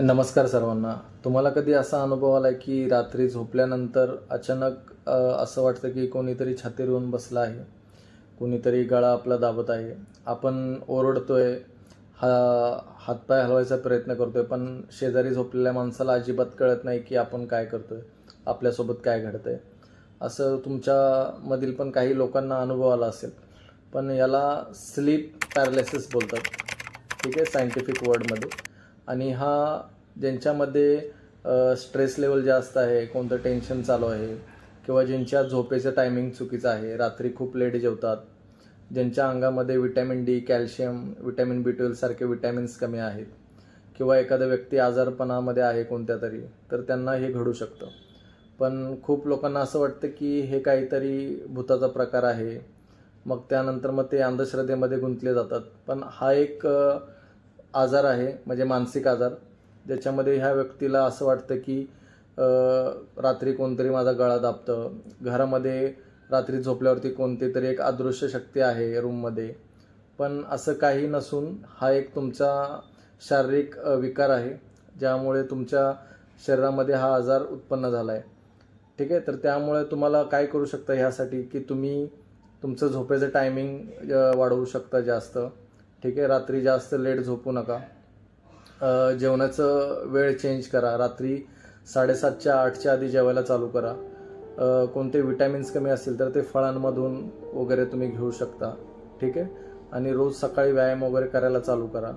नमस्कार सर्वांना. तुम्हाला कधी असा अनुभव आला की रात्री झोपल्यानंतर अचानक असं वाटतं की कोणीतरी छातीर येऊन बसला आहे? कोणीतरी गळा आपला दाबत आहे? आपण ओरडतोय हा हातपाय हलवायचा प्रयत्न करतोय पण शेजारी झोपलेल्या माणसाला अजिबात कळत नाही की आपण काय करतोय आपल्यासोबत काय घडतंय. असं तुमच्यामधील पण काही लोकांना अनुभव आला असेल. पण याला स्लीप पॅरालिसिस बोलतात. ठीक आहे सायंटिफिक वर्डमध्ये. आणि हा ज्यांच्यामध्ये स्ट्रेस लेवल जास्त आहे कोणतं टेन्शन चालू आहे किंवा ज्यांच्या झोपेचं टायमिंग चुकीचं आहे रात्री खूप लेट जेवतात ज्यांच्या अंगामध्ये vitamin D calcium vitamin B twelve सारखे विटॅमिन्स कमी आहेत किंवा एखादा व्यक्ती आजारपणामध्ये आहे कोणत्या तरी तर त्यांना हे घडू शकतं. पण खूप लोकांना असं वाटतं की हे काहीतरी भूताचा प्रकार आहे मग त्यानंतर मग ते अंधश्रद्धेमध्ये गुंतले जातात. पण हा एक आजार आहे म्हणजे मानसिक आजार. ज्याच्यामध्ये ह्या व्यक्तीला असं वाटतं की रात्री कोणतरी माझा गळा दाबतं. घरामध्ये रात्री झोपल्यावरती कोणती तरी एक अदृश्य शक्ती आहे रूममध्ये. पण असं काही नसून हा एक तुमचा शारीरिक विकार आहे ज्यामुळे तुमच्या शरीरामध्ये हा आजार उत्पन्न झाला आहे ठीक आहे? तर त्यामुळे तुम्हाला काय करू शकता ह्यासाठी की तुम्ही तुमचं झोपेचं टायमिंग वाढवू शकता जास्त. ठीक आहे रात्री जास्त लेट झोपू नका. जेवणाचं वेळ चेंज करा. रात्री साडेसातच्या आठच्या आधी जेवायला चालू करा. कोणते विटॅमिन्स कमी असतील तर ते फळांमधून वगैरे तुम्ही घेऊ शकता. ठीक आहे? आणि रोज सकाळी व्यायाम वगैरे करायला चालू करा.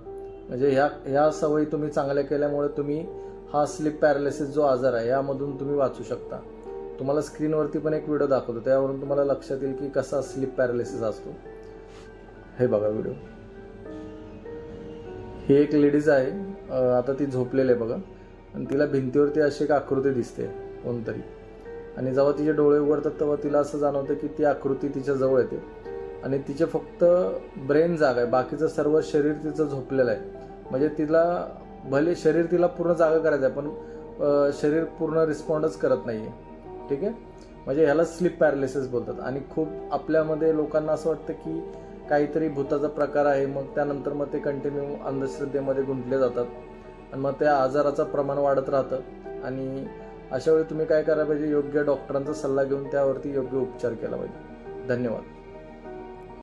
म्हणजे ह्या ह्या सवयी तुम्ही चांगल्या केल्यामुळे तुम्ही हा स्लीप पॅरालिसिस जो आजार आहे यामधून तुम्ही वाचू शकता. तुम्हाला स्क्रीनवरती पण एक व्हिडिओ दाखवतो. त्यावरून तुम्हाला लक्षात येईल की कसा स्लीप पॅरालिसिस असतो. हे बघा व्हिडिओ ही एक लेडीज आहे. आता ती झोपलेली आहे बघा. आणि तिला भिंतीवरती अशी एक आकृती दिसते कोणतरी. आणि जेव्हा तिचे डोळे उघडतात तेव्हा तिला असं जाणवतं की ती आकृती तिच्या जवळ येते. आणि तिचे फक्त ब्रेन जागा आहे. बाकीचं सर्व शरीर तिचं झोपलेलं आहे. म्हणजे तिला भले शरीर तिला पूर्ण जागा करायचं आहे पण शरीर पूर्ण रिस्पॉन्डच करत नाही आहे ठीक आहे? म्हणजे ह्याला स्लीप पॅरालिसिस बोलतात. आणि खूप आपल्यामध्ये लोकांना असं वाटतं की काहीतरी भूताचा प्रकार आहे मग त्यानंतर मग ते कंटिन्यू अंधश्रद्धेमध्ये गुंतले जातात. आणि मग त्या आजाराचं प्रमाण वाढत राहतं. आणि अशा वेळी तुम्ही काय करायला पाहिजे? योग्य डॉक्टरांचा सल्ला घेऊन त्यावरती योग्य उपचार केला पाहिजे. धन्यवाद.